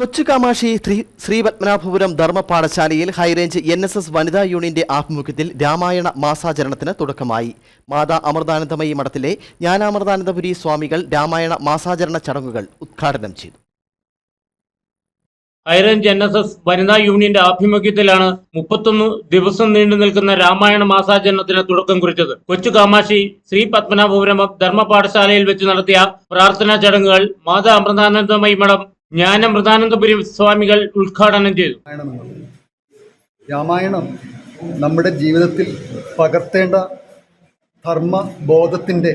Kochukamakshi Sree Sreepadmanabhapuram ധർമ്മപാഠശാലയിൽ high range N S S വനിതാ യൂണിയന്റെ ആഭിമുഖ്യത്തിൽ രാമായണ മാസാചരണത്തിന് തുടക്കമായി. മാതാ അമൃതാനന്ദമയി മഠത്തിലെ ജ്ഞാനാമൃതാനന്ദപുരി സ്വാമികൾ രാമായണ മാസാചരണ ചടങ്ങുകൾ ഉദ്ഘാടനം ചെയ്തു. ഹൈറേഞ്ച് എൻ എസ് എസ് വനിതാ യൂണിയന്റെ ആഭിമുഖ്യത്തിലാണ് മുപ്പത്തൊന്ന് ദിവസം നീണ്ടു നിൽക്കുന്ന രാമായണ മാസാചരണത്തിന് തുടക്കം കുറിച്ചത്. കൊച്ചു കാമാക്ഷി ശ്രീ പത്മനാഭപുരം ധർമ്മ പാഠശാലയിൽ വെച്ച് നടത്തിയ പ്രാർത്ഥനാ ചടങ്ങുകൾ മാതാ അമൃതാനന്ദമയി മഠം ജ്ഞാനമൃതാനന്ദപുരി സ്വാമികൾ ഉദ്ഘാടനം ചെയ്തു. രാമായണം നമ്മുടെ ജീവിതത്തിൽ പകർത്തേണ്ട ധർമ്മ ധർമ്മബോധത്തിന്റെ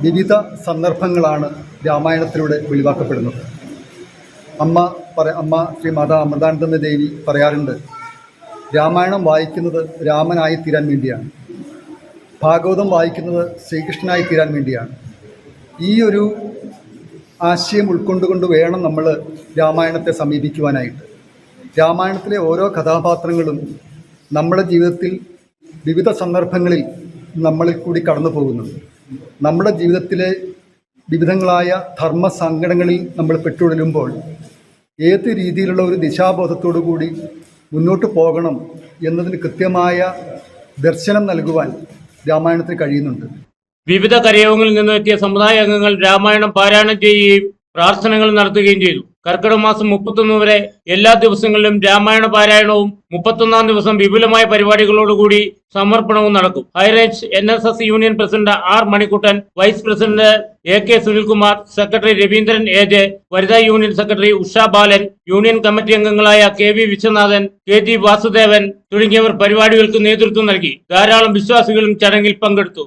വിവിധ സന്ദർഭങ്ങളാണ് രാമായണത്തിലൂടെ ഒഴിവാക്കപ്പെടുന്നത് അമ്മ പറ അമ്മ ശ്രീ മാതാ അമൃതാനന്ദ ദേവി പറയാറുണ്ട് രാമായണം വായിക്കുന്നത് രാമനായി തീരാൻ വേണ്ടിയാണ്. ഭാഗവതം വായിക്കുന്നത് ശ്രീകൃഷ്ണനായി തീരാൻ വേണ്ടിയാണ്. ഈ ഒരു ആശയം ഉൾക്കൊണ്ടുകൊണ്ട് വേണം നമ്മൾ രാമായണത്തെ സമീപിക്കുവാനായിട്ട്. രാമായണത്തിലെ ഓരോ കഥാപാത്രങ്ങളും നമ്മുടെ ജീവിതത്തിൽ വിവിധ സന്ദർഭങ്ങളിൽ നമ്മളിൽ കൂടി കടന്നു പോകുന്നുണ്ട്. നമ്മുടെ ജീവിതത്തിലെ വിവിധങ്ങളായ ധർമ്മ സങ്കടങ്ങളിൽ നമ്മൾ പെട്ടുഴലുമ്പോൾ ഏത് രീതിയിലുള്ള ഒരു ദിശാബോധത്തോടു കൂടി മുന്നോട്ട് പോകണം എന്നതിന് കൃത്യമായ ദർശനം നൽകുവാൻ രാമായണത്തിന് കഴിയുന്നുണ്ട്. വിവിധ കരയോഗങ്ങളിൽ നിന്നും എത്തിയ സമുദായ അംഗങ്ങൾ രാമായണം പാരായണം ചെയ്യുകയും പ്രാർത്ഥനകൾ നടത്തുകയും ചെയ്തു. കർക്കിടക മാസം മുപ്പത്തൊന്ന് വരെ എല്ലാ ദിവസങ്ങളിലും രാമായണ പാരായണവും മുപ്പത്തൊന്നാം ദിവസം വിപുലമായ പരിപാടികളോടുകൂടി സമർപ്പണവും നടക്കും. High range N S S union president R Manikuttan vice president A K Sunilkumar secretary Raveendran A J വനിതാ union secretary Usha Balan union committee അംഗങ്ങളായ K V Viswanathan K G Vasudevan തുടങ്ങിയവർ പരിപാടികൾക്ക് നേതൃത്വം നൽകി. ധാരാളം വിശ്വാസികളും ചടങ്ങിൽ പങ്കെടുത്തു.